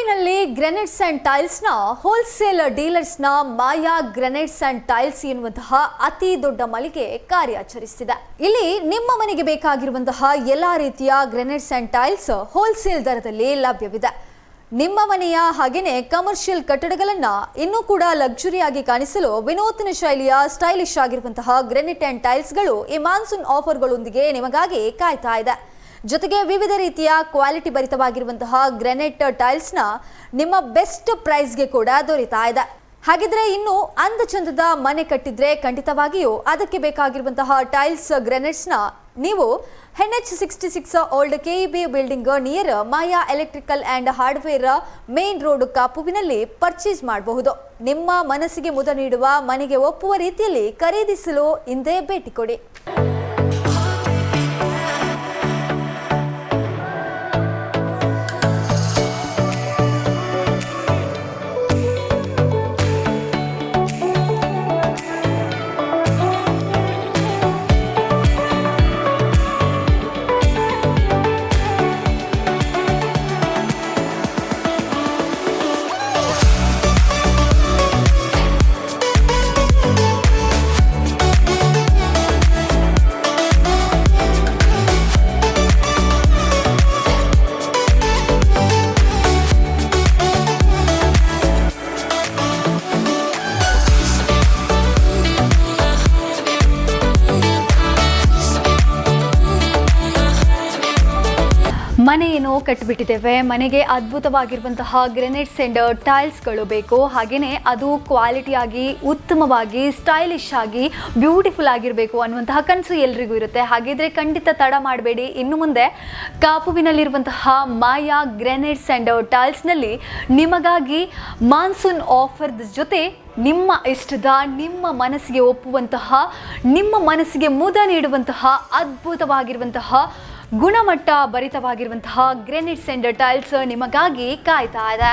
ಕಾಪುವಿನಲ್ಲಿ granites and ಟೈಲ್ಸ್ನ wholesale ಡೀಲರ್ಸ್ನ Maya granites and tiles ಎನ್ನುವಂತಹ ಅತಿ ದೊಡ್ಡ ಮಳಿಗೆ ಕಾರ್ಯಾಚರಿಸಿದೆ. ಇಲ್ಲಿ ನಿಮ್ಮ ಮನೆಗೆ ಬೇಕಾಗಿರುವಂತಹ ಎಲ್ಲಾ ರೀತಿಯ ಗ್ರೆನೇಡ್ಸ್ ಅಂಡ್ ಟೈಲ್ಸ್ ಹೋಲ್ಸೇಲ್ ದರದಲ್ಲಿ ಲಭ್ಯವಿದೆ. ನಿಮ್ಮ ಮನೆಯ ಹಾಗೆಯೇ ಕಮರ್ಷಿಯಲ್ ಕಟ್ಟಡಗಳನ್ನ ಇನ್ನೂ ಕೂಡ ಲಕ್ಸುರಿಯಾಗಿ ಕಾಣಿಸಲು ವಿನೂತನ ಶೈಲಿಯ ಸ್ಟೈಲಿಶ್ ಆಗಿರುವಂತಹ ಗ್ರೆನೇಟ್ ಅಂಡ್ ಟೈಲ್ಸ್ಗಳು ಈ ಮಾನ್ಸೂನ್ ಆಫರ್ಗಳೊಂದಿಗೆ ನಿಮಗಾಗಿ ಕಾಯ್ತಾ ಇದೆ. ಜೊತೆಗೆ ವಿವಿಧ ರೀತಿಯ ಕ್ವಾಲಿಟಿ ಭರಿತವಾಗಿರುವಂತಹ ಗ್ರೆನೆಟ್ ಟೈಲ್ಸ್ನ ನಿಮ್ಮ ಬೆಸ್ಟ್ ಪ್ರೈಸ್ಗೆ ಕೂಡ ದೊರೀತಾ ಇದೆ. ಹಾಗಿದ್ರೆ ಇನ್ನು ಅಂದ ಚಂದದ ಮನೆ ಕಟ್ಟಿದ್ರೆ ಖಂಡಿತವಾಗಿಯೂ ಅದಕ್ಕೆ ಬೇಕಾಗಿರುವಂತಹ ಟೈಲ್ಸ್, ಗ್ರೆನೇಟ್ಸ್ನ ನೀವು N H sixty six old K B building near Maya electrical and hardware main road ಕಾಪುವಿನಲ್ಲಿ purchase ಮಾಡಬಹುದು. ನಿಮ್ಮ ಮನಸ್ಸಿಗೆ ಮುದ ನೀಡುವ ಮನೆಗೆ ಒಪ್ಪುವ ರೀತಿಯಲ್ಲಿ ಖರೀದಿಸಲು ಹಿಂದೆ ಭೇಟಿ ಕೊಡಿ. ಮನೆ ಏನೋ ಕಟ್ಟಿಬಿಟ್ಟಿದ್ದೇವೆ. ಮನೆಗೆ ಅದ್ಭುತವಾಗಿರುವಂತಹ ಗ್ರೆನೇಡ್ ಸೆಂಡರ್ ಟೈಲ್ಸ್ಗಳು ಬೇಕು. ಹಾಗೆಯೇ ಅದು ಕ್ವಾಲಿಟಿಯಾಗಿ ಉತ್ತಮವಾಗಿ, ಸ್ಟೈಲಿಶ್ ಆಗಿ, ಬ್ಯೂಟಿಫುಲ್ ಆಗಿರಬೇಕು ಅನ್ನುವಂತಹ ಕನಸು ಎಲ್ರಿಗೂ ಇರುತ್ತೆ. ಹಾಗಿದ್ರೆ ಖಂಡಿತ ತಡ ಮಾಡಬೇಡಿ. ಇನ್ನು ಮುಂದೆ ಕಾಪುವಿನಲ್ಲಿರುವಂತಹ ಮಾಯಾ ಗ್ರೆನೇಡ್ ಸೆಂಡರ್ ಟೈಲ್ಸ್ನಲ್ಲಿ ನಿಮಗಾಗಿ ಮಾನ್ಸೂನ್ ಆಫರ್ದ ಜೊತೆ ನಿಮ್ಮ ಇಷ್ಟದ, ನಿಮ್ಮ ಮನಸ್ಸಿಗೆ ಒಪ್ಪುವಂತಹ, ನಿಮ್ಮ ಮನಸ್ಸಿಗೆ ಮುದ ನೀಡುವಂತಹ ಅದ್ಭುತವಾಗಿರುವಂತಹ ಗುಣಮಟ್ಟ ಭರಿತವಾಗಿರುವಂತಹ ಗ್ರೆನೇಟ್ಸ್ ಸೆಂಡರ್ ಟೈಲ್ಸ್ ನಿಮಗಾಗಿ ಕಾಯ್ತಾ ಇದೆ.